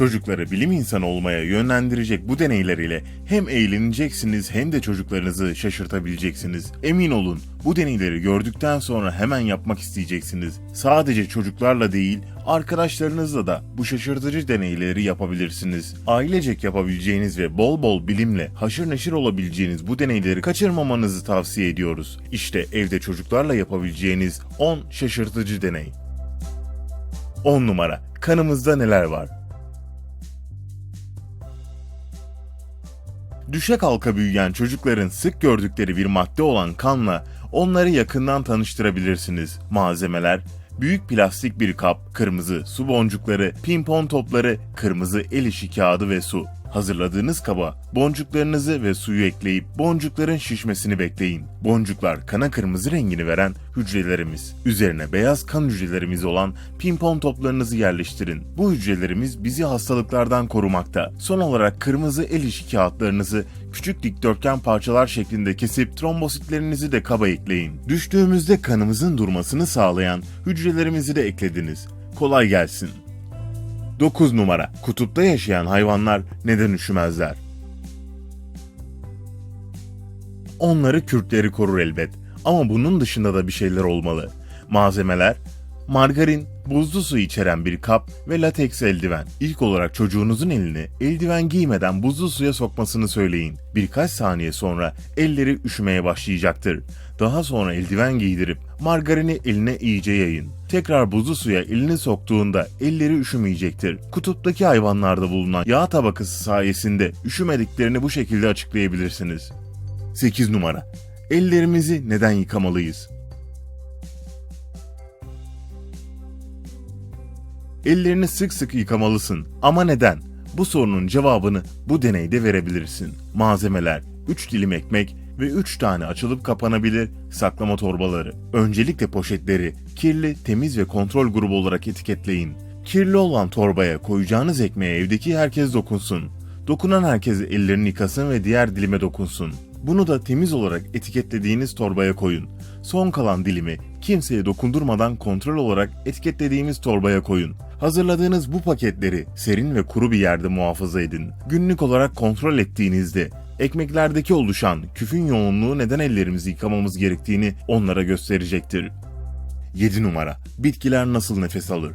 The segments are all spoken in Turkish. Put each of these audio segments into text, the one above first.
Çocukları bilim insanı olmaya yönlendirecek bu deneyler ile hem eğleneceksiniz hem de çocuklarınızı şaşırtabileceksiniz. Emin olun bu deneyleri gördükten sonra hemen yapmak isteyeceksiniz. Sadece çocuklarla değil, arkadaşlarınızla da bu şaşırtıcı deneyleri yapabilirsiniz. Ailecek yapabileceğiniz ve bol bol bilimle haşır neşir olabileceğiniz bu deneyleri kaçırmamanızı tavsiye ediyoruz. İşte evde çocuklarla yapabileceğiniz 10 şaşırtıcı deney. 10 numara. Kanımızda neler var? Düşe kalka büyüyen çocukların sık gördükleri bir madde olan kanla onları yakından tanıştırabilirsiniz. Malzemeler Büyük plastik bir kap, kırmızı su boncukları, pimpon topları, kırmızı el işi kağıdı ve su. Hazırladığınız kaba boncuklarınızı ve suyu ekleyip boncukların şişmesini bekleyin. Boncuklar kana kırmızı rengini veren hücrelerimiz. Üzerine beyaz kan hücrelerimiz olan pimpon toplarınızı yerleştirin. Bu hücrelerimiz bizi hastalıklardan korumakta. Son olarak kırmızı el işi kağıtlarınızı küçük dikdörtgen parçalar şeklinde kesip trombositlerinizi de kaba ekleyin. Düştüğümüzde kanımızın durmasını sağlayan hücrelerimizi de eklediniz. Kolay gelsin. 9 numara. Kutupta yaşayan hayvanlar neden üşümezler? Onları kürkleri korur elbet. Ama bunun dışında da bir şeyler olmalı. Malzemeler margarin, buzlu su içeren bir kap ve lateks eldiven. İlk olarak çocuğunuzun elini eldiven giymeden buzlu suya sokmasını söyleyin. Birkaç saniye sonra elleri üşümeye başlayacaktır. Daha sonra eldiven giydirip margarini eline iyice yayın. Tekrar buzlu suya elini soktuğunda elleri üşümeyecektir. Kutuptaki hayvanlarda bulunan yağ tabakası sayesinde üşümediklerini bu şekilde açıklayabilirsiniz. 8 numara. Ellerimizi neden yıkamalıyız? Ellerini sık sık yıkamalısın. Ama neden? Bu sorunun cevabını bu deneyde verebilirsin. Malzemeler 3 dilim ekmek ve 3 tane açılıp kapanabilir saklama torbaları. Öncelikle poşetleri kirli, temiz ve kontrol grubu olarak etiketleyin. Kirli olan torbaya koyacağınız ekmeğe evdeki herkes dokunsun. Dokunan herkes ellerini yıkasın ve diğer dilime dokunsun. Bunu da temiz olarak etiketlediğiniz torbaya koyun. Son kalan dilimi kimseye dokundurmadan kontrol olarak etiketlediğimiz torbaya koyun. Hazırladığınız bu paketleri serin ve kuru bir yerde muhafaza edin. Günlük olarak kontrol ettiğinizde ekmeklerdeki oluşan küfün yoğunluğu neden ellerimizi yıkamamız gerektiğini onlara gösterecektir. 7 numara. Bitkiler nasıl nefes alır?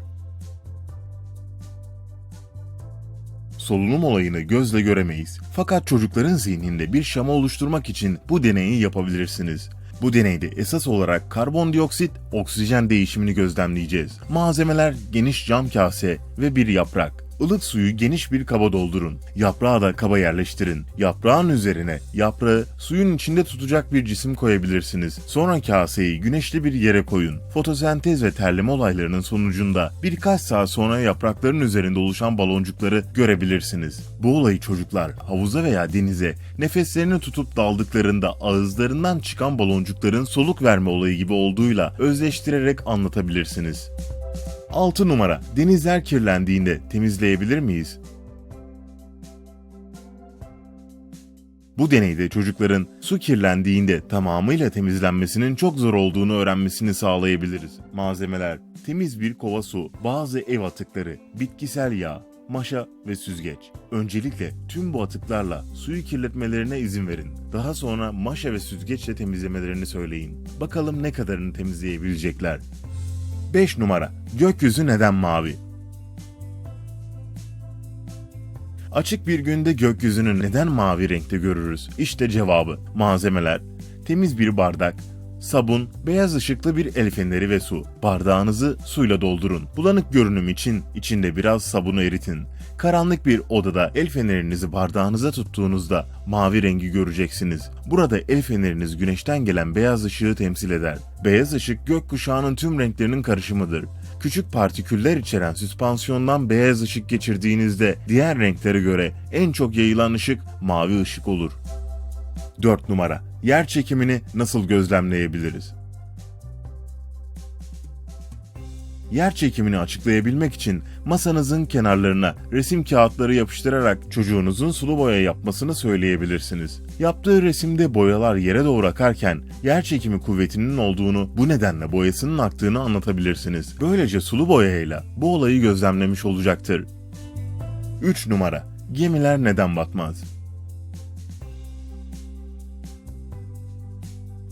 Solunum olayını gözle göremeyiz. Fakat çocukların zihninde bir şama oluşturmak için bu deneyi yapabilirsiniz. Bu deneyde esas olarak karbondioksit, oksijen değişimini gözlemleyeceğiz. Malzemeler geniş cam kase ve bir yaprak. Ilık suyu geniş bir kaba doldurun. Yaprağı da kaba yerleştirin. Yaprağın üzerine yaprağı suyun içinde tutacak bir cisim koyabilirsiniz. Sonra kaseyi güneşli bir yere koyun. Fotosentez ve terleme olaylarının sonucunda birkaç saat sonra yaprakların üzerinde oluşan baloncukları görebilirsiniz. Bu olayı çocuklar havuza veya denize nefeslerini tutup daldıklarında ağızlarından çıkan baloncukların soluk verme olayı gibi olduğuyla özleştirerek anlatabilirsiniz. 6 numara. Denizler kirlendiğinde temizleyebilir miyiz? Bu deneyde çocukların su kirlendiğinde tamamıyla temizlenmesinin çok zor olduğunu öğrenmesini sağlayabiliriz. Malzemeler temiz bir kova su, bazı ev atıkları, bitkisel yağ, maşa ve süzgeç. Öncelikle tüm bu atıklarla suyu kirletmelerine izin verin. Daha sonra maşa ve süzgeçle temizlemelerini söyleyin. Bakalım ne kadarını temizleyebilecekler. 5 numara. Gökyüzü neden mavi? Açık bir günde gökyüzünü neden mavi renkte görürüz? İşte cevabı. Malzemeler: temiz bir bardak, sabun, beyaz ışıklı bir el feneri ve su. Bardağınızı suyla doldurun. Bulanık görünüm için içinde biraz sabunu eritin. Karanlık bir odada el fenerinizi bardağınıza tuttuğunuzda mavi rengi göreceksiniz. Burada el feneriniz güneşten gelen beyaz ışığı temsil eder. Beyaz ışık gökkuşağının tüm renklerinin karışımıdır. Küçük partiküller içeren süspansiyondan beyaz ışık geçirdiğinizde diğer renklere göre en çok yayılan ışık mavi ışık olur. 4 numara. Yer çekimini nasıl gözlemleyebiliriz? Yer çekimini açıklayabilmek için masanızın kenarlarına resim kağıtları yapıştırarak çocuğunuzun sulu boya yapmasını söyleyebilirsiniz. Yaptığı resimde boyalar yere doğru akarken yer çekimi kuvvetinin olduğunu bu nedenle boyasının aktığını anlatabilirsiniz. Böylece sulu boyayla bu olayı gözlemlemiş olacaktır. 3 numara. Gemiler neden batmaz?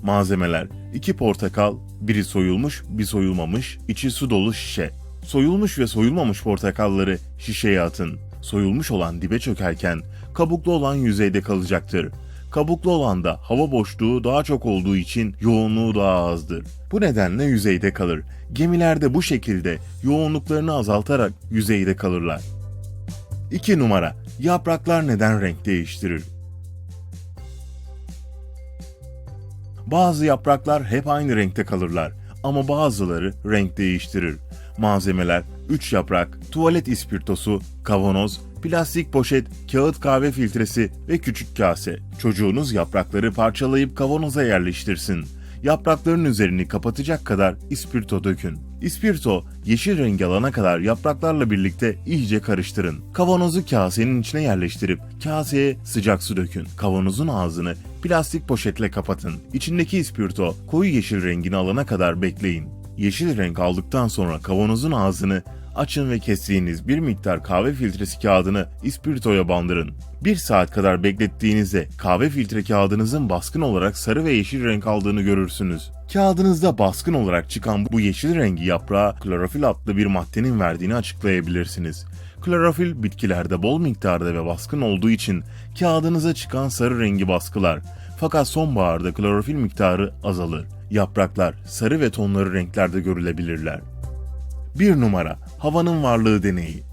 Malzemeler 2 portakal, biri soyulmuş, bir soyulmamış, içi su dolu şişe. Soyulmuş ve soyulmamış portakalları şişeye atın. Soyulmuş olan dibe çökerken kabuklu olan yüzeyde kalacaktır. Kabuklu olanda hava boşluğu daha çok olduğu için yoğunluğu daha azdır. Bu nedenle yüzeyde kalır. Gemilerde bu şekilde yoğunluklarını azaltarak yüzeyde kalırlar. 2 numara. Yapraklar neden renk değiştirir? Bazı yapraklar hep aynı renkte kalırlar ama bazıları renk değiştirir. Malzemeler 3 yaprak, tuvalet ispirtosu, kavanoz, plastik poşet, kağıt kahve filtresi ve küçük kase. Çocuğunuz yaprakları parçalayıp kavanoza yerleştirsin. Yaprakların üzerini kapatacak kadar ispirto dökün. İspirto yeşil rengi alana kadar yapraklarla birlikte iyice karıştırın. Kavanozu kasenin içine yerleştirip kaseye sıcak su dökün. Kavanozun ağzını plastik poşetle kapatın. İçindeki ispirto koyu yeşil rengini alana kadar bekleyin. Yeşil renk aldıktan sonra kavanozun ağzını açın ve kestiğiniz bir miktar kahve filtresi kağıdını ispirtoya bandırın. Bir saat kadar beklettiğinizde kahve filtre kağıdınızın baskın olarak sarı ve yeşil renk aldığını görürsünüz. Kağıdınızda baskın olarak çıkan bu yeşil rengi yaprağa klorofil adlı bir maddenin verdiğini açıklayabilirsiniz. Klorofil bitkilerde bol miktarda ve baskın olduğu için kağıdınıza çıkan sarı rengi baskılar. Fakat sonbaharda klorofil miktarı azalır. Yapraklar sarı ve tonları renklerde görülebilirler. 1 numara havanın varlığı deneyi.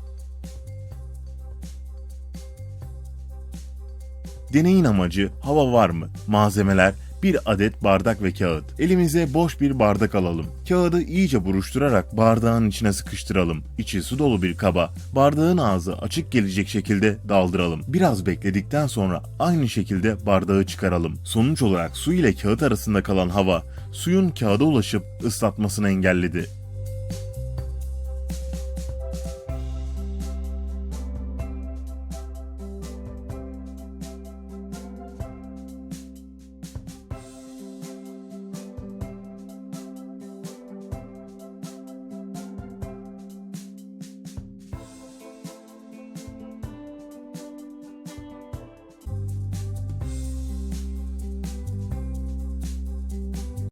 Deneyin amacı hava var mı? Malzemeler bir adet bardak ve kağıt. Elimize boş bir bardak alalım. Kağıdı iyice buruşturarak bardağın içine sıkıştıralım. İçi su dolu bir kaba, bardağın ağzı açık gelecek şekilde daldıralım. Biraz bekledikten sonra aynı şekilde bardağı çıkaralım. Sonuç olarak su ile kağıt arasında kalan hava, suyun kağıda ulaşıp ıslatmasını engelledi.